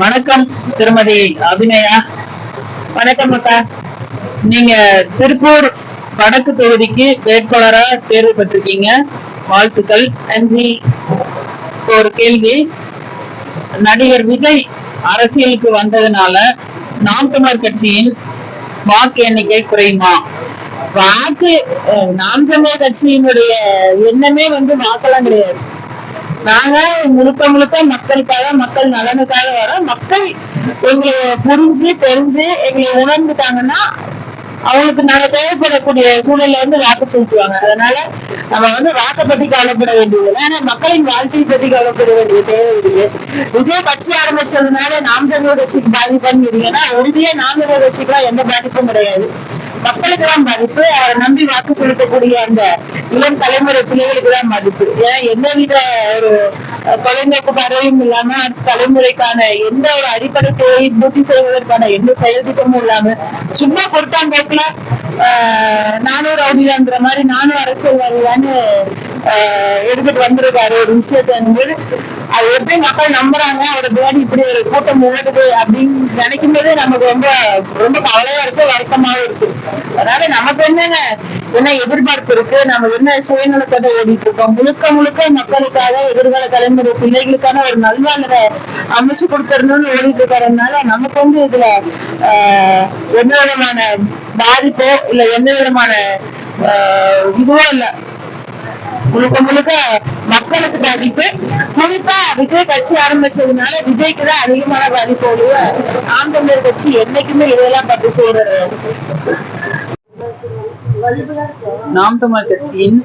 வணக்கம் திருமதி அபிநயா. வணக்கம் அக்கா நீங்க திருப்பூர் வடக்கு தொகுதிக்கு வேட்பாளரா தேர்வு பெற்றிருக்கீங்க. வாழ்த்துக்கள் நன்றி. ஒரு கேள்வி. நடிகர் விஜய் அரசியலுக்கு வந்ததுனால நாம் தமிழர் கட்சியின் வாக்கு எண்ணிக்கை குறையுமா? வாக்கு நாம் தமிழர் கட்சியினுடைய எண்ணமே வந்து வாக்கெல்லாம் கிடையாது. நாங்க முழுக்க முழுக்க மக்களுக்காக மக்கள் நலனுக்காக வரோம். மக்கள் எங்களை புரிஞ்சு தெரிஞ்சு எங்களை உணர்ந்துட்டாங்கன்னா அவங்களுக்கு நாங்க தேவைப்படக்கூடிய சூழல்ல வந்து வாக்கு செலுத்துவாங்க. அதனால நம்ம வந்து வாக்கை பத்தி கவலைப்பட வேண்டியது ஆனா மக்களின் வாழ்க்கையை பத்தி கவலைப்பட வேண்டிய தேவை இருக்கு விஜய் கட்சி ஆரம்பிச்சதுனால நாம் தமிழர் கட்சிக்கு பாதிப்பான்னு கேட்டீங்கன்னா உறுதியா நாம் தமிழர் கட்சிக்குலாம் எந்த பாதிப்பும் கிடையாது. மக்களுக்கு தான் பாதிப்பு அவரை நம்பி வாக்கு செலுத்தக்கூடிய அந்த இளம் தலைமுறை பிள்ளைகளுக்கு தான் பாதிப்பு ஏன்னா எந்தவித ஒரு அஹ், தொலைநோக்கு பார்வையும் இல்லாம அடுத்த தலைமுறைக்கான எந்த ஒரு அடிப்படை தேவையை பூர்த்தி செய்வதற்கான எந்த செயல் திட்டமும் இல்லாம சும்மா கொடுத்தாங்கல நானும் ரவுடிதான்ற மாதிரி நானும் அரசியல் வரலான்னு எடுத்துட்டு வந்திருக்காரு ஒரு விஷயத்த வந்து அது எப்படி மக்கள் நம்புறாங்க? அவரை பின்னாடி இப்படி ஒரு கூட்டம் ஓடுது அப்படின்னு நினைக்கும் போது நமக்கு ரொம்ப ரொம்ப கவலையா இருக்கு வருத்தமாவும் இருக்கு. அதனால நமக்கு என்னங்க என்ன எதிர்பார்ப்பு இருக்கு? நம்ம என்ன சுயநலத்தோட ஓடிட்டு இருக்கோம்? முழுக்க முழுக்க மக்களுக்காக எதிர்கால தலைமுறை பிள்ளைகளுக்கான ஒரு நல்வாழ்வை அமைச்சு கொடுத்துடணும்னு ஓடிட்டு இருக்கிறதுனால நமக்கு வந்து இதுல ஆஹ், எந்த விதமான பாதிப்போ இல்ல எந்த விதமான ஆஹ், இதுவோ இல்ல. முழுக்க முழுக்க மக்களுக்கு பாதிப்பு. குறிப்பா விஜய் கட்சி ஆரம்பிச்சதுனால விஜய்க்கு தான் அதிகமான பாதிப்பு ஒழிய நாம் தமிழர் கட்சி என்னைக்குமே இதெல்லாம் பற்றி செய்யறது நாம் தமிழர் கட்சியின்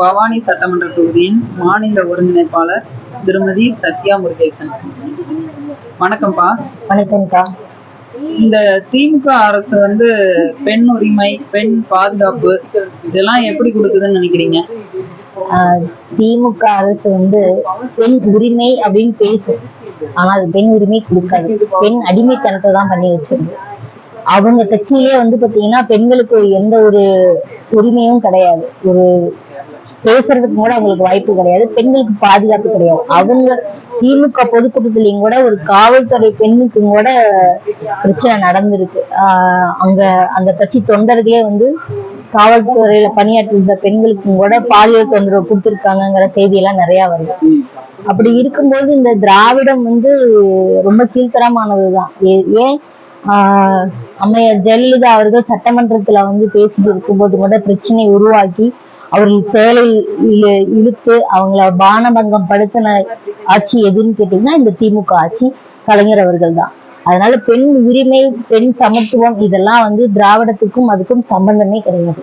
பவானி சட்டமன்ற தொகுதியின் மாநில ஒருங்கிணைப்பாளர் திருமதி சத்யா முருகேசன். வணக்கம்ப்பா. வணக்கம்க்கா. இந்த திமுக அரசு வந்து பெண் உரிமை பெண் பாதுகாப்பு இதெல்லாம் எப்படி கொடுக்குதுன்னு நினைக்கிறீங்க? திமுக அரசு வந்து பெண் உரிமை அப்படின்னு பேசும். ஆனா அது பெண் உரிமை கொடுக்காது. பெண் அடிமைத்தனத்தை தான் பண்ணி வச்சிருக்கு. அவங்க கட்சியிலே வந்து பாத்தீங்கன்னா பெண்களுக்கு எந்த ஒரு உரிமையும் கிடையாது. ஒரு பேசுறதுக்கு கூட அவங்களுக்கு வாய்ப்பு கிடையாது. பெண்களுக்கு பாதுகாப்பு கிடையாது. அவங்க திமுக பொதுக்கூட்டத்திலையும் கூட ஒரு காவல்துறை பெண்ணுக்கும் கூட பிரச்சனை நடந்திருக்கு. ஆஹ் அங்க அந்த கட்சி தொண்டர்களே வந்து காவல்துறையில பணியாற்றுகிற பெண்களுக்கும் கூட பாலியல் தொந்தரவு கொடுத்திருக்காங்கங்கிற செய்தி எல்லாம் நிறைய வருது. அப்படி இருக்கும்போது இந்த திராவிடம் வந்து ரொம்ப கீழ்த்தரமானதுதான். ஏன்? ஆஹ் அம்மையார் ஜெயலலிதா அவர்கள் சட்டமன்றத்துல வந்து பேசிட்டு இருக்கும்போது கூட பிரச்சனை உருவாக்கி அவர்கள் செயலில் இழுத்து அவங்கள பானபங்கம் படுத்தின ஆட்சி எதுன்னு கேட்டீங்கன்னா இந்த திமுக ஆட்சி கலைஞர் அவர்கள் தான் அதனால பெண் உரிமை பெண் சமத்துவம் இதெல்லாம் வந்து திராவிடத்துக்கும் அதுக்கும் சம்பந்தமே கிடையாது.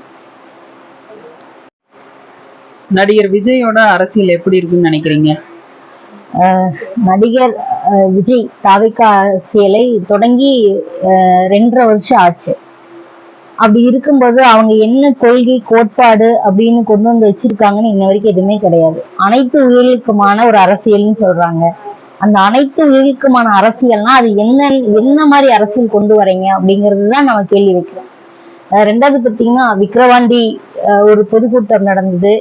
நடிகர் விஜயோட அரசியல் எப்படி இருக்குன்னு நினைக்கிறீங்க? நடிகர் விஜய் தாவிக்கா அரசியலை தொடங்கி ரெண்டரை வருஷம் ஆச்சு. அப்படி இருக்கும்போது அவங்க என்ன கொள்கை கோட்பாடு அப்படின்னு கொண்டு வந்து வச்சிருக்காங்கன்னு இன்ன வரைக்கும் எதுவுமே கிடையாது. அனைத்து உயிர்களுக்குமான ஒரு அரசியல்னு சொல்றாங்க. அந்த அனைத்து உயிர்களுக்குமான அரசியல்னா அது என்ன என்ன மாதிரி அரசியல் கொண்டு வரீங்க அப்படிங்கிறது தான் நம்ம கேள்வி வைக்கிறோம். ரெண்டாவது பார்த்தீங்கன்னா விக்கிரவாண்டி ஒரு பொதுக்கூட்டம் நடந்தது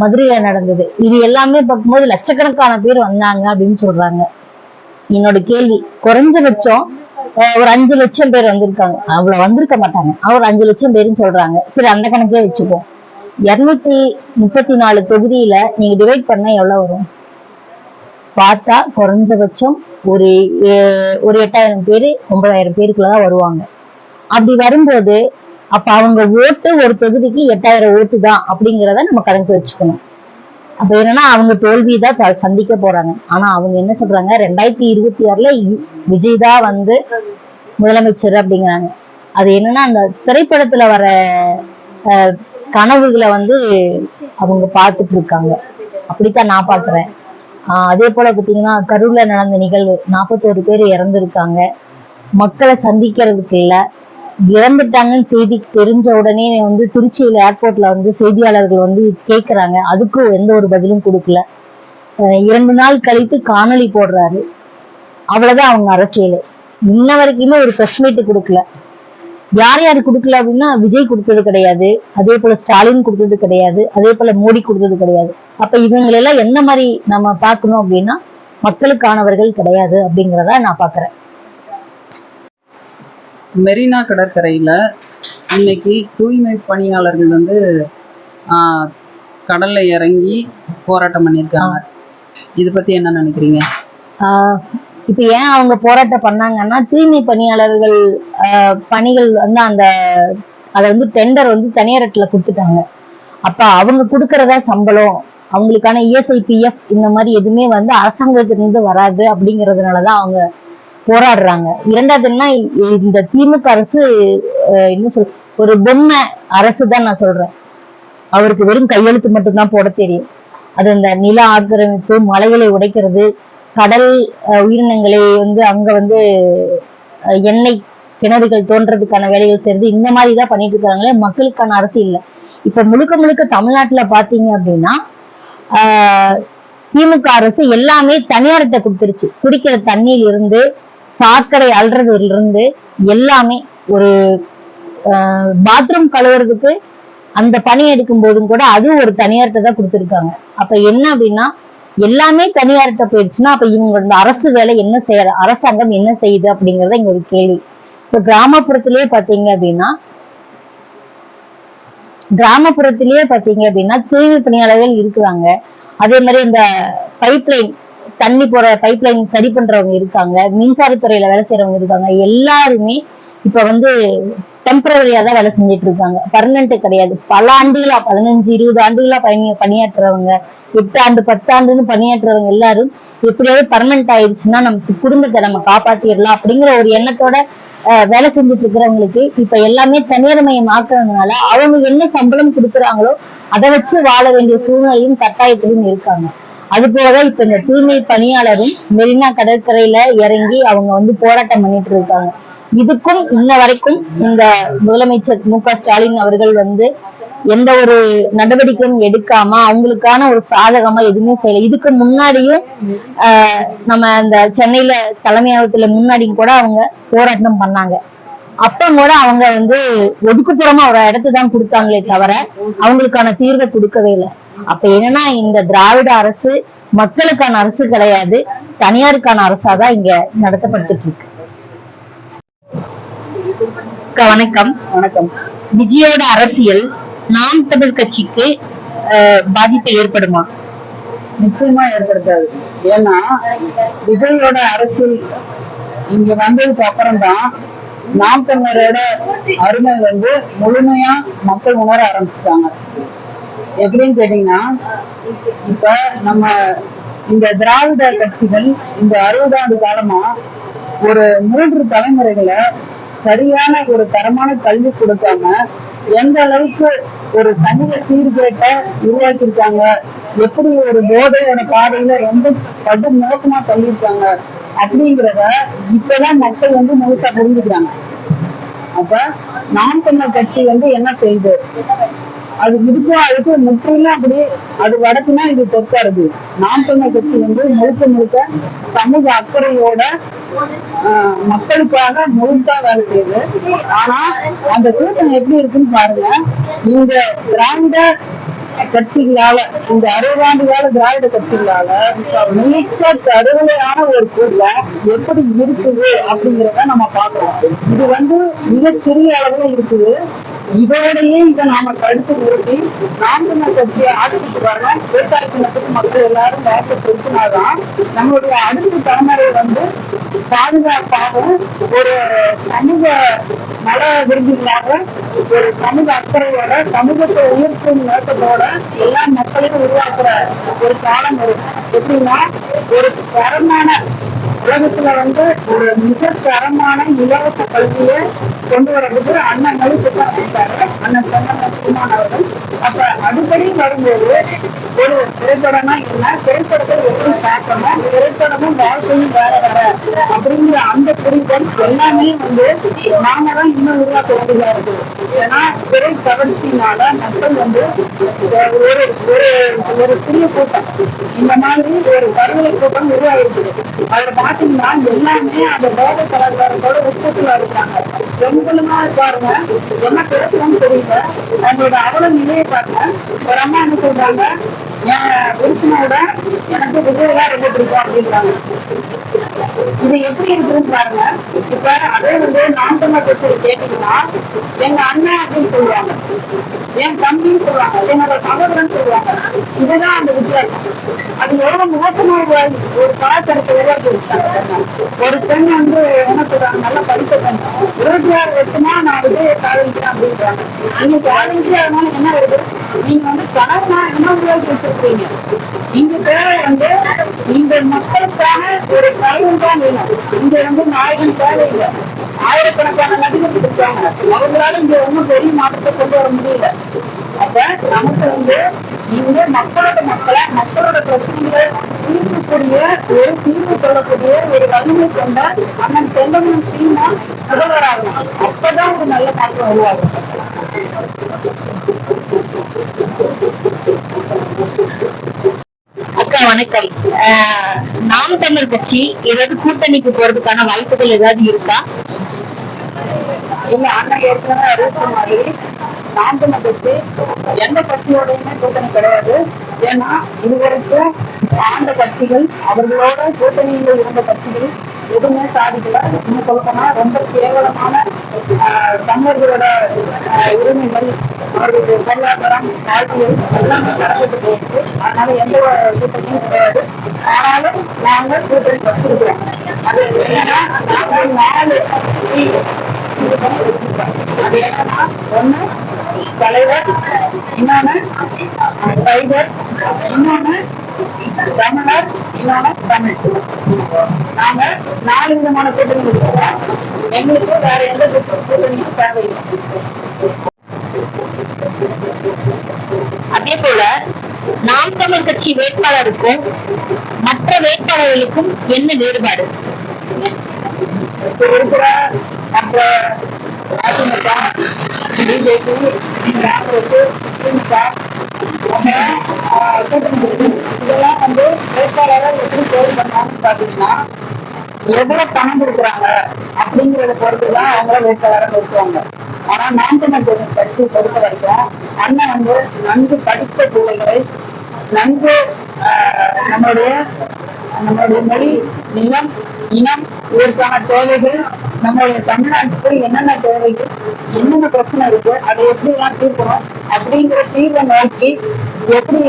மதுரையில நடந்தது. இது எல்லாமே பார்க்கும்போது லட்சக்கணக்கான பேர் வந்தாங்க அப்படின்னு சொல்றாங்க. என்னோட கேள்வி குறைஞ்சபட்சம் ஒரு அஞ்சு லட்சம் பேர் வந்திருக்காங்க. அவ்வளவு வந்திருக்க மாட்டாங்க. அவர் அஞ்சு லட்சம் பேருன்னு சொல்றாங்க. சரி அந்த கணக்கே வச்சுப்போம் இருநூத்தி முப்பத்தி நாலு தொகுதியில நீங்க டிவைட் பண்ணா எவ்வளவு வரும்? பார்த்தா குறைஞ்சபட்சம் ஒரு ஒரு எட்டாயிரம் பேர் ஒன்பதாயிரம் பேருக்குள்ளதான் வருவாங்க. அப்படி வரும்போது அப்ப அவங்க ஓட்டு ஒரு தொகுதிக்கு எட்டாயிரம் ஓட்டு தான் அப்படிங்கிறத நம்ம கணக்கு வச்சுக்கணும். அப்ப என்னன்னா அவங்க தோல்வி தான் சந்திக்க போறாங்க. ஆனா அவங்க என்ன சொல்றாங்க? ரெண்டாயிரத்தி இருபத்தி ஆறுல இ- விஜய் தான் வந்து முதலமைச்சர் அப்படிங்கிறாங்க. அது என்னன்னா அந்த திரைப்படத்துல வர அஹ், கனவுகளை வந்து அவங்க பார்த்துட்டு இருக்காங்க. அப்படித்தான் நான் பாக்குறேன் அதே போல பாத்தீங்கன்னா கரூர்ல நடந்த நிகழ்வு நாற்பத்தோரு பேர் இறந்துருக்காங்க. மக்களை சந்திக்கிறதுக்கு இல்ல. இறந்துட்டாங்கன்னு செய்தி தெரிஞ்ச உடனே வந்து திருச்சியில ஏர்போர்ட்ல வந்து செய்தியாளர்கள் வந்து கேக்குறாங்க. அதுக்கும் எந்த ஒரு பதிலும் கொடுக்கல. இரண்டு நாள் கழித்து காணொளி போடுறாரு. அவ்வளவுதான் அவங்க அரசியல். இன்ன வரைக்குமே ஒரு ப்ரெஸ் மீட் கொடுக்கல. யார் யார் கொடுக்கல அப்படின்னா விஜய் கொடுத்தது கிடையாது. அதே போல ஸ்டாலின் கொடுத்தது கிடையாது. அதே போல மோடி கொடுத்தது கிடையாது. அப்ப இவங்களெல்லாம் என்ன மாதிரி நம்ம பார்க்கணும் அப்படின்னா மக்களுக்கானவர்கள் கிடையாது அப்படிங்கிறத நான் பாக்குறேன் மெரினா கடற்கரையில இன்னைக்கு தூய்மை பணியாளர்கள் வந்து கடல்ல இறங்கி போராட்டம் பண்ணியிருக்காங்க. இது பத்தி என்ன நினைக்கிறீங்க? இப்ப ஏன் அவங்க போராட்டம் பண்ணாங்கன்னா தூய்மை பணியாளர்கள் பணிகள் வந்து அந்த அதை வந்து டெண்டர் வந்து தனியார்ல கொடுத்துட்டாங்க. அப்ப அவங்க கொடுக்கறதா சம்பளம் அவங்களுக்கான இஎஸ்ஐபிஎஃப் இந்த மாதிரி எதுவுமே வந்து அரசாங்கத்திலிருந்து வராது அப்படிங்கறதுனாலதான் அவங்க போராடுறாங்க. இரண்டாவது என்ன இந்த திமுக அரசு என்ன சொல் ஒரு பொம்மை அரசு தான் நான் சொல்றேன். அவருக்கு வெறும் கையெழுத்து மட்டும்தான் போட தெரியும். அது அந்த நில ஆக்கிரமிப்பு மலைகளை உடைக்கிறது கடல் உயிரினங்களை வந்து அங்க வந்து எண்ணெய் கிணறுகள் தோன்றதுக்கான வேலைகள் செய்யறது இந்த மாதிரி தான் பண்ணிட்டு இருக்காங்களே மக்களுக்கான அரசு இல்லை. இப்ப முழுக்க முழுக்க தமிழ்நாட்டுல பாத்தீங்க அப்படின்னா திமுக அரசு எல்லாமே தனியார்கிட்ட கொடுத்துருச்சு. குடிக்கிற தண்ணியில இருந்து சாக்கடை அல்றதுல இருந்து எல்லாமே ஒரு பாத்ரூம் கழுவுறதுக்கு அந்த பணி எடுக்கும் போதும் கூட அதுவும் ஒரு தனியார்கிட்ட தான் கொடுத்துருக்காங்க. அப்ப என்ன அப்படின்னா எல்லாமே தனியார்கிட்ட போயிடுச்சுன்னா அப்ப இவங்க இந்த அரசு வேலை என்ன செய்யற அரசாங்கம் என்ன செய்யுது அப்படிங்கறத இங்க ஒரு கேள்வி. இப்ப கிராமப்புறத்திலேயே பாத்தீங்க அப்படின்னா கிராமப்புறத்திலேயே பாத்தீங்க அப்படின்னா தூய்மை பணியாளர்கள் இருக்கிறாங்க. அதே மாதிரி இந்த பைப்லைன் தண்ணி போற பைப்லைன் சரி பண்றவங்க இருக்காங்க. மின்சாரத்துறையில வேலை செய்யறவங்க இருக்காங்க. எல்லாருமே இப்ப வந்து டெம்பரரியா தான் வேலை செஞ்சுட்டு இருக்காங்க. பர்மனன்ட் கிடையாது. பல ஆண்டுகளா பதினஞ்சு இருபது ஆண்டுகளா பணி பணியாற்றுறவங்க எட்டு ஆண்டு பத்தாண்டுன்னு பணியாற்றுறவங்க எல்லாரும் எப்படியாவது பர்மனன்ட் ஆயிடுச்சுன்னா நம்ம குடும்பத்தை நம்ம காப்பாத்திடலாம் அப்படிங்கிற ஒரு எண்ணத்தோட வேலை செஞ்சுட்டு இருக்கிறவங்களுக்கு இப்ப எல்லாமே தனியார் மயம் ஆக்குறதுனால அவங்க என்ன சம்பளம் கொடுக்குறாங்களோ அதை வச்சு வாழ வேண்டிய சூழ்நிலையும் கட்டாயத்திலும் இருக்காங்க. அது போக இப்ப இந்த தூய்மை பணியாளரும் மெரினா கடற்கரையில இறங்கி அவங்க வந்து போராட்டம் பண்ணிட்டு இருக்காங்க. இதுக்கும் இன்ன வரைக்கும் இந்த முதலமைச்சர் மு க ஸ்டாலின் அவர்கள் வந்து எந்த ஒரு நடவடிக்கையும் எடுக்காம அவங்களுக்கான ஒரு சாதகமா எதுவுமே செய்யல. இதுக்கு முன்னாடியும் ஆஹ் நம்ம இந்த சென்னையில தலைமையகத்துல முன்னாடியும் கூட அவங்க போராட்டம் பண்ணாங்க. அப்ப கூட அவங்க வந்து ஒதுக்குப்புறமா ஒரு இடத்தை தான் கொடுத்தாங்களே தவிர அவங்களுக்கான தீர்வை கொடுக்கவே இல்லை. அப்ப என்னன்னா இந்த திராவிட அரசு மக்களுக்கான அரசு கிடையாது தனியாருக்கான அரசாதான் இங்க நடத்தப்பட்டுட்டு இருக்கு. வணக்கம் வணக்கம். விஜயோட அரசியல் நாம் தமிழ் கட்சிக்கு ஆஹ், ஏற்படுமா? நிச்சயமா ஏற்படுத்தாது. ஏன்னா விஜயோட அரசியல் இங்க வந்ததுக்கு அப்புறம் தான் நாம் தமிழரோட அருமை வந்து முழுமையா மக்கள் உணர ஆரம்பிச்சுட்டாங்க. எப்படின்னு கேட்டீங்கன்னா இப்ப நம்ம இந்த திராவிட கட்சிகள் இந்த அறுபது ஆண்டு காலமா ஒரு மூன்று தலைமுறைகளை சரியான ஒரு தரமான கல்வி கொடுக்காம எந்த அளவுக்கு ஒரு சமூக சீர்கேட்டை உருவாக்கியிருக்காங்க. எப்படி ஒரு போதையோட பாதையில ரொம்ப படு மோசமா பண்ணியிருக்காங்க அப்படிங்கிறத இப்பதான் மக்கள் வந்து முழுசா புரிஞ்சுக்கிறாங்க. அப்ப நாம் தமிழர் கட்சி வந்து என்ன செய்யுது அது இதுக்கும் அதுக்கும் முற்றிலும் அப்படி அது வடக்குனா இது தெற்கா இருக்கு நாம் தமிழர் கட்சி வந்து முழுக்க முழுக்க சமூக அக்கறையோட மக்களுக்காக முழுசா வேலை செய்யுது ஆனா அந்த கூட்டம் எப்படி இருக்குன்னு பாருங்க. இந்த திராவிட கட்சிகளால இந்த அறுபது ஆண்டு கால திராவிட கட்சிகளால மிக கருவலையான ஒரு கூட்டம் எப்படி இருக்குது அப்படிங்கிறத நம்ம பார்க்கிறோம். இது வந்து மிகச்சிறிய அளவுல இருக்குது. இதோடையே இதை நாம கடுத்து நிறுத்தி நாம் கட்சியை ஆட்சிக்கு வரணும். விவசாய சின்னத்துக்கு மக்கள் எல்லாரும் நேரத்தை கொடுத்துனாதான் நம்மளுடைய அடுத்த தலைமுறை வந்து பாதுகாப்பாகவும் ஒரு சமூக நல விரும்பிகளாக ஒரு சமூக அக்கறையோட சமூகத்தை உயர்த்தும் நோக்கத்தோட எல்லா மக்களையும் உருவாக்குற ஒரு காலம் வரும். எப்படின்னா ஒரு தரமான உலகத்துல வந்து ஒரு மிக தரமான இலவச கல்வியை கொண்டு வரதுக்கு அண்ணன் மொழி திட்டம் அண்ணன் சொன்ன சீமான் அவர்கள் அப்ப அதுபடி வரும்போது ஒரு திரைப்படம்னா என்ன? திரைப்படத்தை எப்படி பார்க்கணும் திரைப்படமும் வாழ்க்கையும் வேற வேற. அப்படிங்கிற அந்த புரிதல் எல்லாமே வந்து நாம தான் இன்னும் உருவாக்க வேண்டியதா இருக்கு. ஏன்னா திரை கவர்ச்சினால மக்கள் வந்து ஒரு ஒரு ஒரு சிறிய கூட்டம். இந்த மாதிரி ஒரு கருவலை கூட்டம் உருவாகிருக்குது அதுல பாத்தீங்கன்னா எல்லாமே அந்த போதை கலாச்சாரத்தோட உற்பத்தியில இருக்காங்க. பெண்களுமா பாருங்க. என்ன பேசுறோம்னு தெரியல. அவங்களோட அவல நிலையை பாருங்க. ஒரு அம்மா என்ன சொல்றாங்க? என் புருஷனோட எனக்கு விஜயலா ரொம்ப பிடிக்கும் அப்படின்றாங்க. இது எப்படி இருக்குதுன்னு பாருங்க. இப்ப அதே வந்து நான் தமிழ் பேசுறது கேட்டீங்கன்னா எங்க அண்ணன் அப்படின்னு சொல்லுவாங்க. என் தம்பின்னு சொல்லுவாங்க. என்னோட சகோதரன் சொல்லுவாங்க. இதுதான் அந்த வித்தியாசம். அது எவ்வளவு மோசமாக ஒரு கலாச்சாரத்தை உருவாக்கி வச்சுட்டாங்க ஒரு பெண் வந்து என்ன சொல்றாங்க? நல்லா படிக்க பெண் இருபத்தி ஆறு வருஷமா நான் வந்து காதலிக்கிறேன் அப்படின்றாங்க நீங்க காதலிச்சு அதனால என்ன வருது? நீங்க வந்து கணவனா என்ன உருவாக்கி வச்சிருக்கீங்க? இந்த தேவை வந்து இந்த மக்களுக்கான ஒரு தலைவன் தான் வேணும். இங்க வந்து நாயகன் தேவையில்லை ஆயிரக்கணக்கான நடிகர்கள் இருக்காங்க. அவங்களால இங்க ஒன்றும் பெரிய மாற்றத்தை கொண்டு வர முடியல. அப்ப நமக்கு வந்து இங்க மக்களோட மக்களை மக்களோட பிரச்சனைகளை தீர்க்கக்கூடிய ஒரு தீர்வு சொல்லக்கூடிய ஒரு வலிமை கொண்ட அண்ணன் செந்தமன் சீமா முதல்வராகணும் அப்பதான் ஒரு நல்ல மாற்றம் உருவாகும் அக்கா வணக்கம். நாம் தமிழ் கட்சி ஏதாவது கூட்டணிக்கு போறதுக்கான வாய்ப்புகள் ஏதாவது இருக்கா? இல்ல அண்ணன் ஏற்கனவே அறிவிச்ச மாதிரி நாம் கட்சி எந்த கட்சியோடையுமே கூட்டணி கிடையாது. ஏன்னா இதுவரைக்கும் ஆண்ட கட்சிகள் அவர்களோட கூட்டணியில் இருந்த கட்சிகள் எதுவுமே சாதிக்கல. இன்னும் சொல்லப்போனா ரொம்ப கேவலமான தமிழர்களோட உரிமைகள் அவர்களுடைய பொருளாதாரம் வாழ்வியல் எல்லாமே கடந்துட்டு போயிருக்கு அதனால எந்த கூட்டணியும் கிடையாது. ஆனாலும் நாங்கள் கூட்டணி வச்சிருக்கிறோம். அது என்னன்னா நாங்கள் நாலு வச்சிருக்கோம். அது என்னன்னா ஒன்று தலைவர் இன்னொன்னு அஹ், டைகர் இன்னொன்னு தமிழர் இன்னொன்னு தமிழ். நாங்க நாலு விதமான கூட்டணி வச்சிருக்கோம் எங்களுக்கு வேற எந்த கூட்டணியும் தேவையில்லை. அதே போல நாம் தமிழ் கட்சி வேட்பாளருக்கும் மற்ற வேட்பாளர்களுக்கும் என்ன வேறுபாடு? இப்ப இருக்கிற மற்ற அதிமுக பிஜேபி காங்கிரஸ் திமுக கூட்டணி இதெல்லாம் வந்து வேட்பாளராக எப்படி தேர்வு பண்ணாங்கன்னு பாத்தீங்கன்னா எவ்வளவு பணம் கொடுக்குறாங்க அப்படிங்கறத பொறுத்துதான் அவங்கள வேட்பாளரை நிறுத்துவாங்க ஆனா நாம் தமிழ் தேசிய கட்சி பொறுத்த வரைக்கும் அண்ணன் வந்து நன்கு படித்த பிள்ளைகளை நன்கு ஆஹ், நம்மளுடைய நம்மளுடைய மொழி நிலம் இனம் இதற்கான தேவைகள் நம்மளுடைய தமிழ்நாட்டுக்கு என்னென்ன தேவைகள் என்னென்ன பிரச்சனை இருக்கு அதை எப்படி எல்லாம் தீர்க்கணும் அப்படிங்கிற தீர்வை நோக்கி எப்படி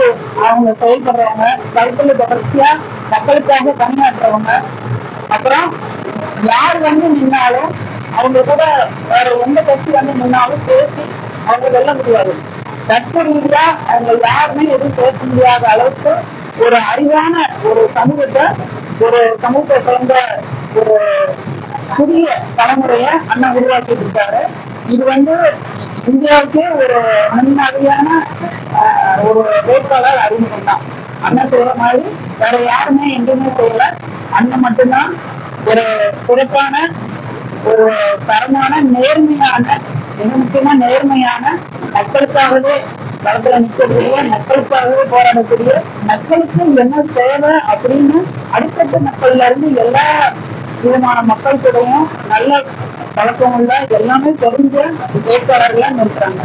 அவங்க செயல்படுறவங்க கருத்துல தொடர்ச்சியா மக்களுக்காக பணியாற்றுறவங்க. அப்புறம் யார் வந்து நின்னாலும் அவங்க கூட வேற எந்த கட்சி வந்து நின்னாலும் பேசி அவங்க வெல்ல முடியாது. தற்ப ரீதியா அவங்க யாருமே எதுவும் பேச முடியாத அளவுக்கு ஒரு அறிவான ஒரு சமூகத்தை ஒரு சமூகத்தை சார்ந்த ஒரு புதிய தலைமுறைய அண்ணா உருவாக்கிட்டு இருக்காரு இது வந்து இந்தியாவுக்கே ஒரு முன்மாதிரியான ஒரு வேட்பாளர் அறிமுகம் தான். அண்ணன் செய்யற மாதிரி வேற யாருமே எங்கேயுமே செய்யல. அண்ணன் மட்டும்தான் ஒரு சிறப்பான ஒரு தரமான நேர்மையான மிக முக்கியமா நேர்மையான மக்களுக்காகவே களத்துல நிற்கக்கூடிய மக்களுக்காகவே போராடக்கூடிய மக்களுக்கு என்ன தேவை அப்படின்னு அடித்தட்டு மக்கள்ல இருந்து எல்லா விதமான மக்கள் கூடயும் நல்ல பழக்கம் உள்ள எல்லாமே தெரிஞ்ச வேட்பாளர்களா நிறுத்துறாங்க